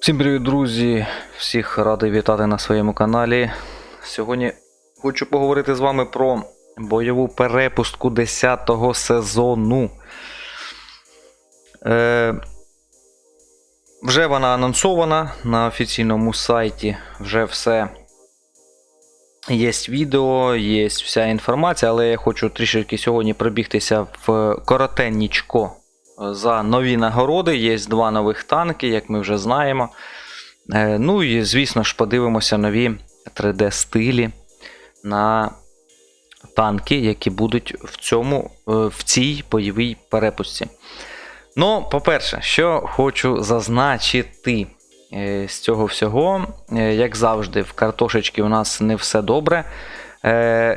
Всім привіт, друзі! Всіх радий вітати на своєму каналі. Сьогодні хочу поговорити з вами про бойову перепустку 10-го сезону. Е, вже вона анонсована на офіційному сайті. Вже все. Є відео, є вся інформація, але я хочу трішки сьогодні пробігтися в коротеннічко за нові нагороди. Є два нових танки, як ми вже знаємо. Е, Ну і, звісно ж, подивимося нові 3D-стилі на танки, які будуть в, цьому, е, в цій бойовій перепустці. Ну, по-перше, що хочу зазначити е, з цього всього, як завжди, в картошечки у нас не все добре.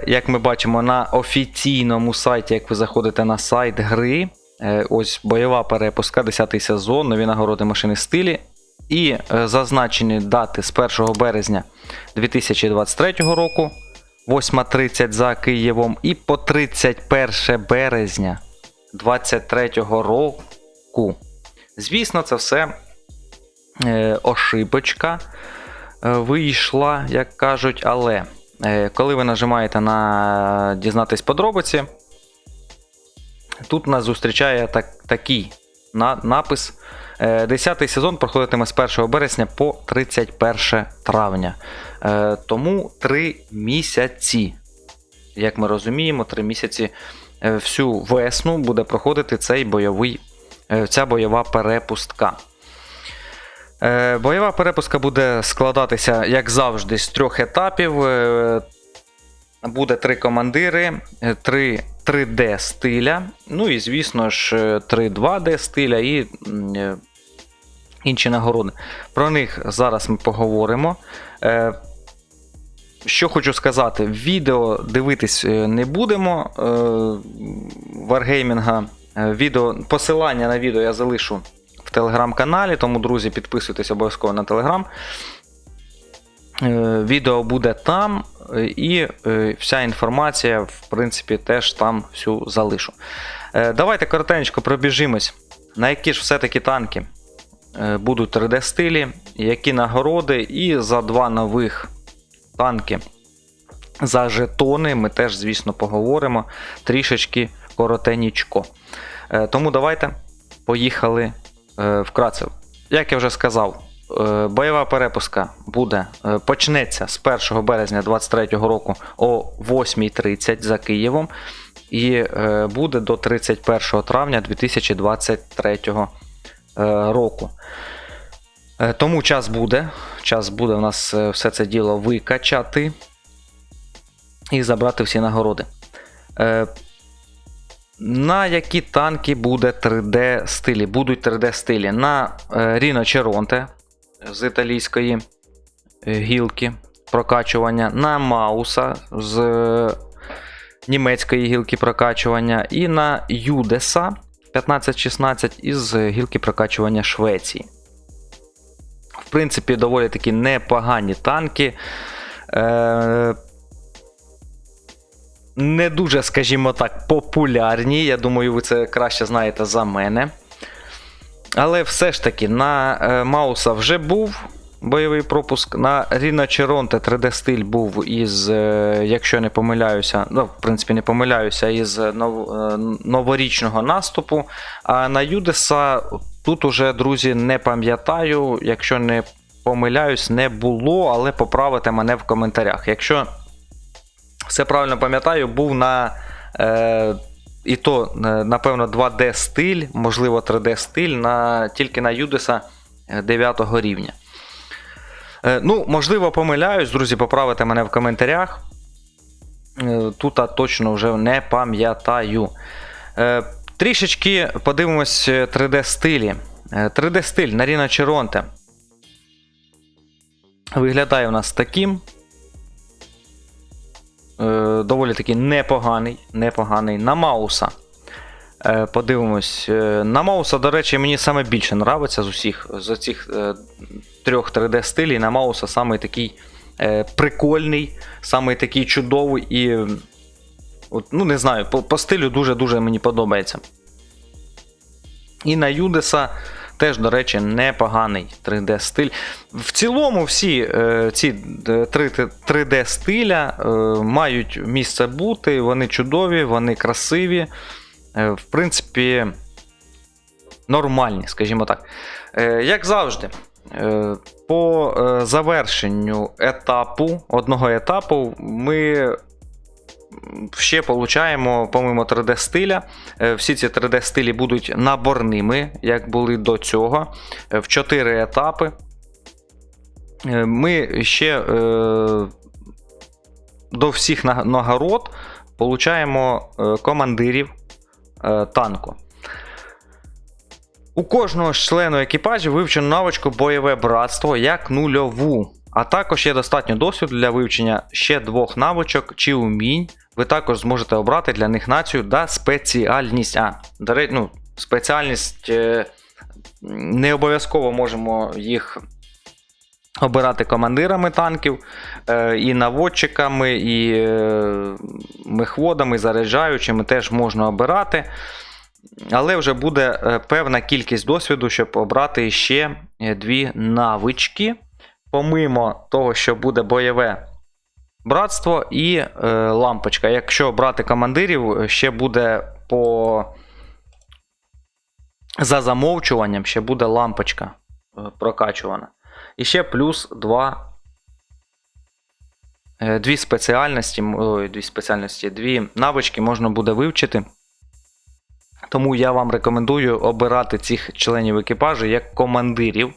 Як ми бачимо на офіційному сайті, як ви заходите на сайт гри, ось бойова перепустка, 10 сезон, нові нагороди машини стилі. І е, зазначені дати з 1 березня 2023 року, 8.30 за Києвом, і по 31 березня 2023 року. Звісно, це все е, ошибочка е, вийшла, як кажуть, але е, коли ви нажимаєте на дізнатись подробиці, тут нас зустрічає так, такий на, напис. Е, 10-й сезон проходитиме з 1 березня по 31 травня. Е, Тому 3 місяці. Як ми розуміємо, 3 місяці е, всю весну буде проходити цей бойовий, е, ця бойова перепустка. Е, Бойова перепустка буде складатися, як завжди, з трьох етапів. Е, Буде три командири, е, три 3D стиля, ну і, звісно ж, е, три 2D стиля і е, інші нагороди. Про них зараз ми поговоримо. Е, Що хочу сказати, відео дивитись е, не будемо. е, е, відео, посилання на відео я залишу в телеграм-каналі, тому, друзі, підписуйтесь обов'язково на телеграм. Е, Відео буде там, е, і е, вся інформація, в принципі, теж там всю залишу. Давайте коротенько пробіжимось, на які ж все-таки танки будуть 3D-стилі, які нагороди, і за два нових танки за жетони ми теж, звісно, поговоримо трішечки коротенічко. Е, Тому давайте поїхали вкратце. Як я вже сказав, бойова перепуска буде, е, почнеться з 1 березня 2023 року о 8.30 за Києвом і е, буде до 31 травня 2023 е, року. Е, Тому час буде. Час буде у нас е, все це діло викачати і забрати всі нагороди. Е, на які танки буде 3D стилі? Будуть 3D стилі на е, Ріно Черонте з італійської е, гілки прокачування, на Мауса з е, німецької гілки прокачування, і на Юдеса 1516 із гілки прокачування Швеції. В принципі, доволі такі непогані танки. Е, не дуже, скажімо так, популярні. Я думаю, ви це краще знаєте за мене. Але все ж таки, на е, Мауса вже був бойовий пропуск. На Ріно Черонте 3D стиль був із, е, якщо не помиляюся, ну, в принципі, не помиляюся, із е, новорічного наступу. А на Юдеса тут уже, друзі, не пам'ятаю, якщо не помиляюсь, не було, але поправите мене в коментарях. Якщо все правильно пам'ятаю, був на. Е, і то, е, напевно, 2D стиль, можливо, 3D стиль на, тільки на Юдеса 9 рівня. Е, ну, можливо, помиляюсь, друзі, поправите мене в коментарях. Е, тут точно вже не пам'ятаю. Е, трішечки подивимось 3D стилі. 3D стиль на Ріно Черонте. Виглядає у нас таким. Е, доволі таки непоганий. непоганий. На Мауса. Е, подивимось. Е, на Мауса, до речі, мені саме більше нравиться з усіх з цих е, трьох 3D стилів. На Мауса саме такий прикольний, саме такий чудовий і. От, ну, не знаю, по, по стилю дуже-дуже мені подобається. І на Юдеса теж, до речі, непоганий 3D стиль. В цілому, всі е, ці 3D стиля е, мають місце бути, вони чудові, вони красиві. Е, в принципі, нормальні, скажімо так. Е, як завжди, е, по е, завершенню етапу, одного етапу, ми ще получаємо, помимо 3D стиля. Е, Всі ці 3D стилі будуть наборними, як були до цього, е, в 4 етапи. Е, Ми ще до всіх нагород получаємо командирів танку. У кожного з члену екіпажу вивчено навичку бойове братство як нульову. А також є достатньо досвіду для вивчення ще двох навичок чи умінь. Ви також зможете обрати для них націю та спеціальність. А, ну, спеціальність е, не обов'язково можемо їх обирати командирами танків, е, і наводчиками, і е, мехводами, заряджаючими теж можна обирати. Але вже буде певна кількість досвіду, щоб обрати ще дві навички. Помимо того, що буде бойове братство і е, лампочка. Якщо брати командирів, ще буде по. За замовчуванням ще буде лампочка е, прокачувана. І ще плюс два. е, Дві спеціальності, ой, дві спеціальності, дві навички можна буде вивчити. Тому я вам рекомендую обирати цих членів екіпажу як командирів,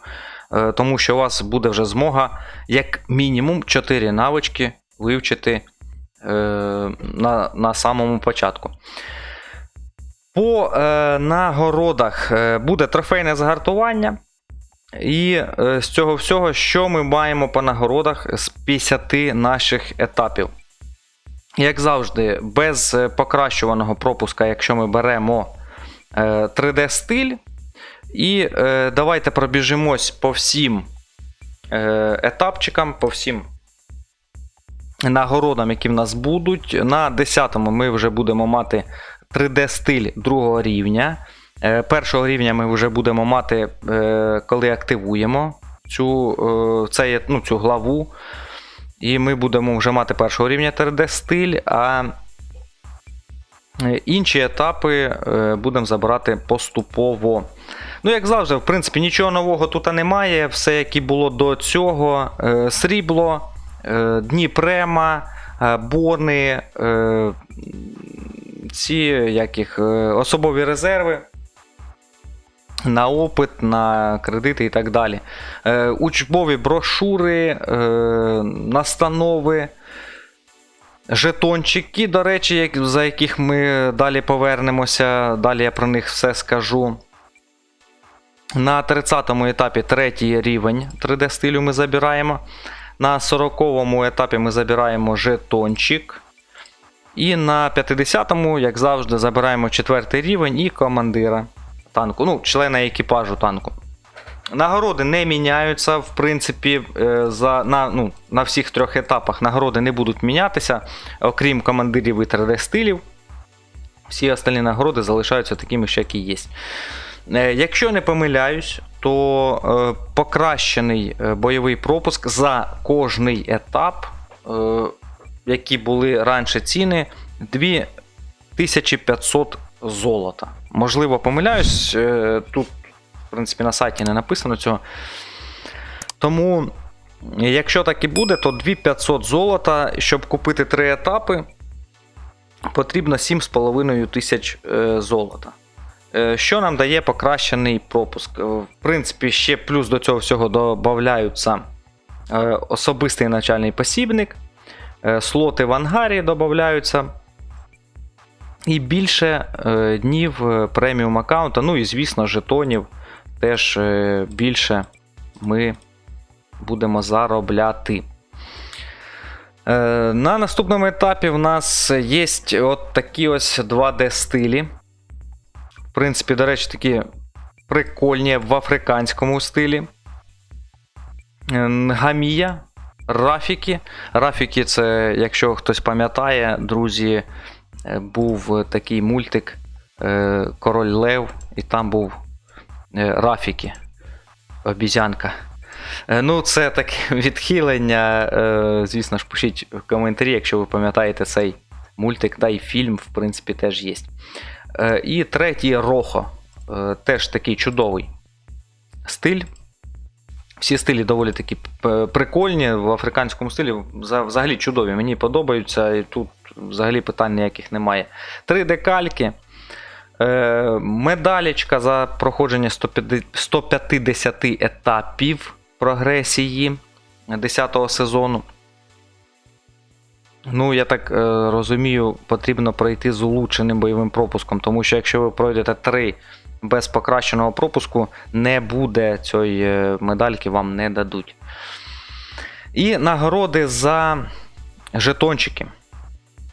е, тому що у вас буде вже змога як мінімум 4 навички вивчити е, на, на самому початку. По е, нагородах е, буде трофейне загартування. І е, з цього всього, що ми маємо по нагородах з 50 наших етапів. Як завжди, без е, покращуваного пропуска, якщо ми беремо е, 3D стиль. І е, давайте пробіжимось по всім е, етапчикам, по всім нагородам, які в нас будуть. На 10-му ми вже будемо мати 3D стиль другого рівня. Е, Першого рівня ми вже будемо мати, е, коли активуємо цю, е, ну, цю главу. І ми будемо вже мати першого рівня 3D стиль, а інші етапи будемо забирати поступово. Ну, як завжди, в принципі, нічого нового тут немає. Все, як і було до цього: срібло, е, дні е, бони, е, ці як особові резерви. На опит, на кредити і так далі. Учбові брошури, настанови, жетончики, до речі, за яких ми далі повернемося. Далі я про них все скажу. На 30-му етапі третій рівень 3D стилю ми забираємо. На 40-му етапі ми забираємо жетончик. І на 50-му, як завжди, забираємо четвертий рівень і командира танку, ну, члена екіпажу танку. Нагороди не міняються, в принципі, е, за, на, ну, на всіх трьох етапах нагороди не будуть мінятися, окрім командирів і 3D стилів. Всі остальні нагороди залишаються такими, ж, як і є. Е, Якщо не помиляюсь, то е, покращений е, бойовий пропуск за кожний етап, е, які були раніше ціни, 2500 золота. Можливо, помиляюсь, тут, в принципі, на сайті не написано цього. Тому, якщо так і буде, то 2500 золота, щоб купити 3 етапи, потрібно 7,5 тисяч золота. Е, Що нам дає покращений пропуск? Е, В принципі, ще плюс до цього всього додаються е, особистий начальний посібник, слоти в ангарі додаються. І більше днів преміум аккаунта, ну і, звісно, жетонів теж більше ми будемо заробляти. На наступному етапі в нас є от такі ось 2D стилі. В принципі, до речі, такі прикольні в африканському стилі. Е, Гамія, Рафіки. Рафіки це, якщо хтось пам'ятає, друзі, е, був такий мультик е, Король Лев, і там був е, Рафіки. Обізянка. Е, Ну, це таке відхилення. е, Звісно ж, пишіть в коментарі, якщо ви пам'ятаєте цей мультик, та й фільм, в принципі, теж є. Е, І третій Рохо. Е, Теж такий чудовий стиль. Всі стилі доволі такі прикольні в африканському стилі. Взагалі чудові. Мені подобаються, і тут взагалі питань ніяких немає. 3D кальки. Е, медалічка за проходження 150 150 етапів прогресії 10 сезону. Ну, я так е, розумію, потрібно пройти з улучшеним бойовим пропуском, тому що якщо ви пройдете 3 без покращеного пропуску, не буде цієї е, медальки, вам не дадуть. І нагороди за жетончики.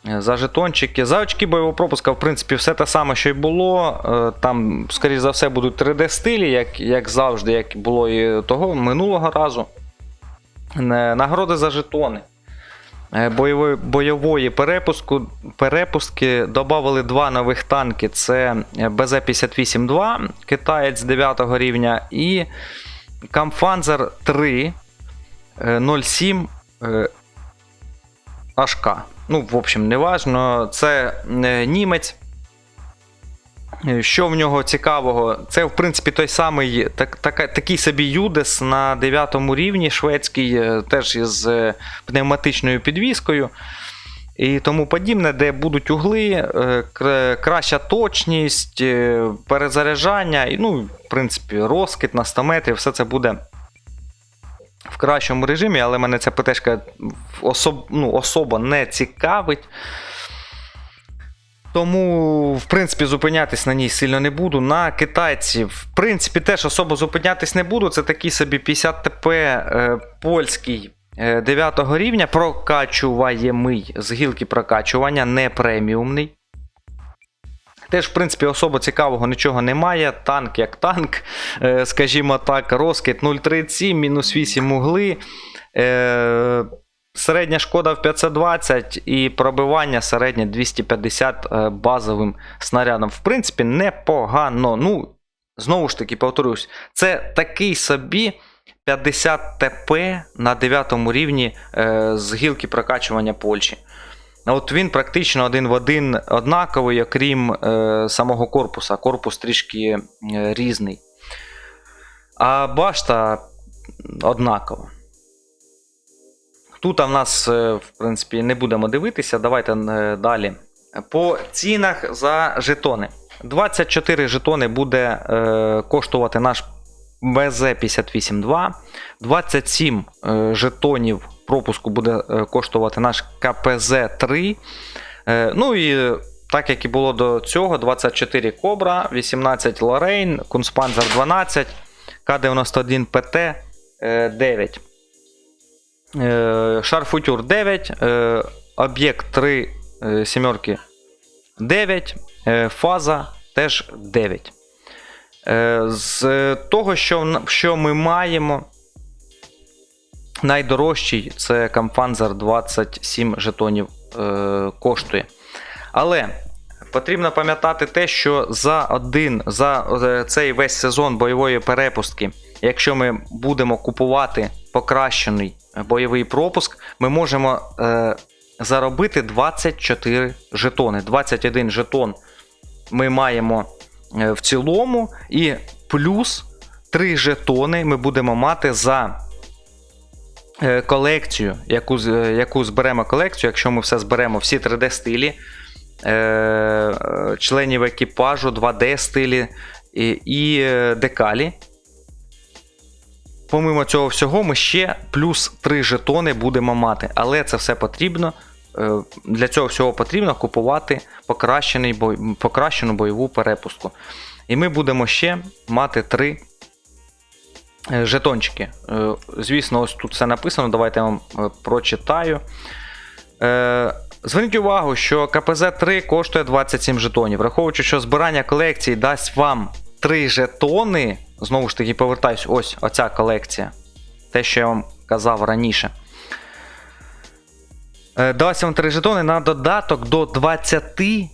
Е, За жетончики, за очки бойового пропуска, в принципі, все те саме, що й було. Е, Там, скоріш за все, будуть 3D-стилі, як, як завжди, як було і того минулого разу. Нагороди за жетони. Е, Бойової, бойової перепуску, перепустки додали два нових танки: це БЗ-58-2, китаєць 9 рівня, і Камфанзер 3 е, 07 е, HK. Ну, в общем, не важно. Це е, німець. Що в нього цікавого? Це, в принципі, той самий так, така, такий собі Юдес на 9 рівні шведський, е, теж із е, пневматичною підвіскою. І тому подібне, де будуть угли, е, краща точність, перезаряджання, і, ну, в принципі, розкид на 100 метрів, все це буде в кращому режимі, але мене ця ПТшка особ, ну, особо не цікавить. Тому, в принципі, зупинятись на ній сильно не буду. На китайців, в принципі, теж особо зупинятись не буду. Це такий собі 50 ТП е, польський е, 9 рівня, прокачуваємий з гілки прокачування, не преміумний. Теж, в принципі, особо цікавого нічого немає. Танк як танк, е, скажімо так, розкид 0,37, мінус 8 угли. Середня шкода в 520 і пробивання середнє 250 е, базовим снарядом. В принципі, непогано. Ну, знову ж таки, повторюсь, це такий собі 50 ТП на 9 рівні е, з гілки прокачування Польщі. От він практично один в один однаковий, окрім е, самого корпуса. Корпус трішки різний. А башта однакова. Тут в нас, е, в принципі, не будемо дивитися. Давайте е, далі. По цінах за жетони. 24 жетони буде е, коштувати наш БЗ-58-2. 27 е, жетонів пропуску буде коштувати наш КПЗ-3. Е, ну і так як і було до цього, 24 Кобра, 18 Лорейн, Кунспанзер 12, К91 ПТ 9. Е, Шарфутюр 9, е, об'єкт 3 е, сімерки 9, е, фаза теж 9. Е, З того, що, що ми маємо, найдорожчий це Камфанзер 27 жетонів коштує. Але потрібно пам'ятати те, що за один за цей весь сезон бойової перепустки, якщо ми будемо купувати покращений бойовий пропуск, ми можемо е, заробити 24 жетони. 21 жетон ми маємо е, в цілому, і плюс 3 жетони ми будемо мати за е, колекцію, яку, е, яку зберемо колекцію, якщо ми все зберемо, всі 3D стилі, е, членів екіпажу, 2D стилі і, і декалі. Помимо цього всього, ми ще плюс 3 жетони будемо мати. Але це все потрібно. е, Для цього всього потрібно купувати покращений покращену бойову перепустку. І ми будемо ще мати 3 е, жетончики. Е, Звісно, ось тут все написано. Давайте я вам прочитаю. Зверніть увагу, що КПЗ-3 коштує 27 жетонів. Враховуючи, що збирання колекції дасть вам 3 жетони. Знову ж таки, повертаюсь, ось оця колекція. Те, що я вам казав раніше. Е, вам 3 жетони на додаток до 21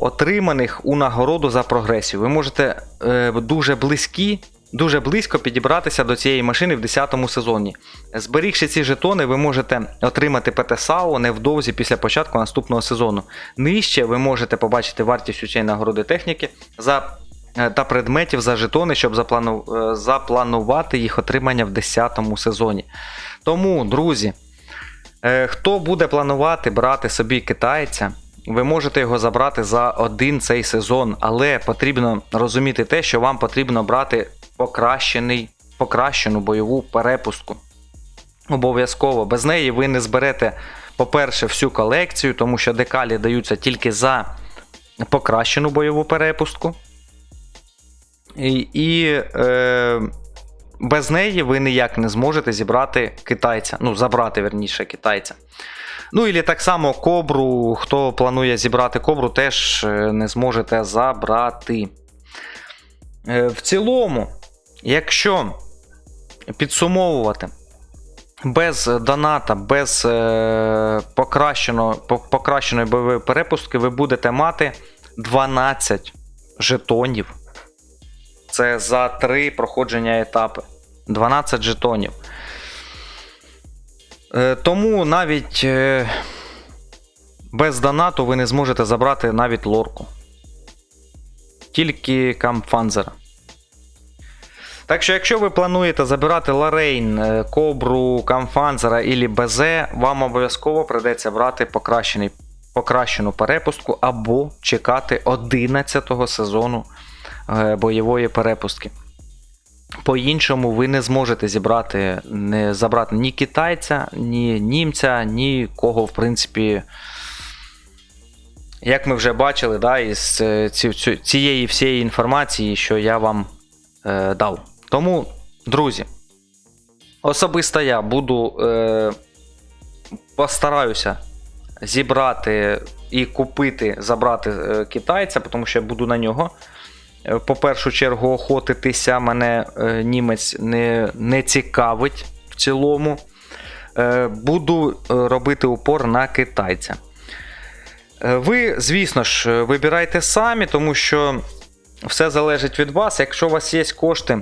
отриманих у нагороду за прогресію. Ви можете е, дуже близькі, дуже близько підібратися до цієї машини в 10 сезоні. Зберігши ці жетони, ви можете отримати ПТ-САУ невдовзі після початку наступного сезону. Нижче ви можете побачити вартість у цієї нагороди техніки за, та предметів за жетони, щоб заплану, е, запланувати їх отримання в 10 сезоні. Тому, друзі. Е, Хто буде планувати брати собі китайця, ви можете його забрати за один цей сезон, але потрібно розуміти те, що вам потрібно брати покращений, покращену бойову перепустку. Обов'язково. Без неї ви не зберете, по-перше, всю колекцію, тому що декалі даються тільки за покращену бойову перепустку. І, е, без неї ви ніяк не зможете зібрати китайця. Ну, забрати верніше китайця. Ну, і так само кобру, хто планує зібрати кобру, теж е, не зможете забрати. Е, В цілому, якщо підсумовувати, без доната, без е, покращеного, по- покращеної бойової перепустки, ви будете мати 12 жетонів. Це за 3 проходження етапи. 12 жетонів. Е, Тому навіть е, без донату ви не зможете забрати навіть лорку. Тільки камфанзера. Так що, якщо ви плануєте забирати Ларейн, е, Кобру, Камфанзера і БЗ, вам обов'язково придеться брати покращену перепустку або чекати 11 сезону бойової перепустки. По-іншому ви не зможете зібрати, не забрати ні китайця, ні німця, ні кого, в принципі. Як ми вже бачили, да, із е, ці- ці- цієї всієї інформації, що я вам е, дав. Тому, друзі, особисто я буду е, постараюся зібрати і купити, забрати е, китайця, тому що я буду на нього. Е, По першу чергу охотитися, мене е, німець не, не цікавить в цілому. Е, буду робити упор на китайця. Ви, звісно ж, вибирайте самі, тому що все залежить від вас. Якщо у вас є кошти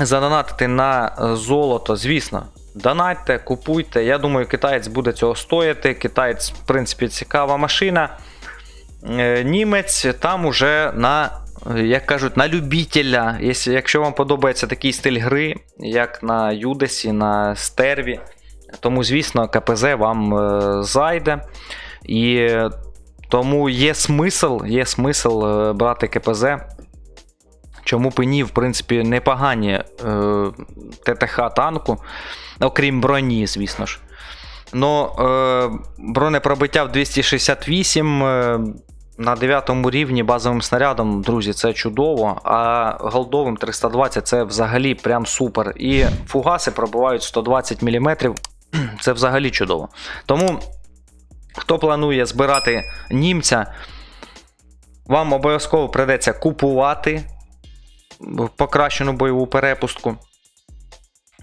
задонатити на золото, звісно, донатьте, купуйте. Я думаю, китаєць буде цього стояти. Китаєць, в принципі, цікава машина. Німець там уже на, як кажуть, на любителя. Якщо- вам подобається такий стиль гри, як на Юдесі, на Стерві, тому, звісно, КПЗ вам е, зайде. І е, тому є смисл, є смисл е, брати КПЗ. Чому б ні, в принципі, непогані е, ТТХ танку, окрім броні, звісно ж. Но е, бронепробиття в 268 е, на 9 рівні базовим снарядом, друзі, це чудово. А голдовим 320 це взагалі прям супер. І фугаси пробивають 120 мм. Це взагалі чудово. Тому, хто планує збирати німця, вам обов'язково придеться купувати покращену бойову перепустку.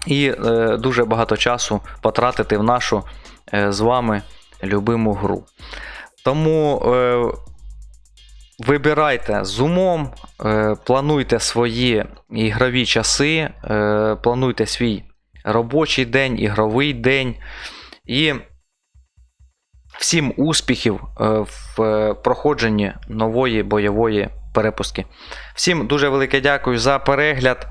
І е, дуже багато часу потратити в нашу е, з вами любиму гру. Тому е, вибирайте з умом, е, плануйте свої ігрові часи, е, плануйте свій робочий день, ігровий день. І всім успіхів е, в проходженні нової бойової перепустки. Всім дуже велике дякую за перегляд.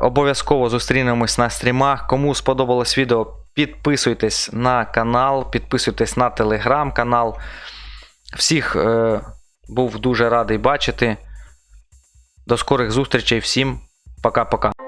Обов'язково зустрінемось на стрімах. Кому сподобалось відео, підписуйтесь на канал, підписуйтесь на телеграм-канал. Всіх був дуже радий бачити. До скорих зустрічей. Всім пока-пока.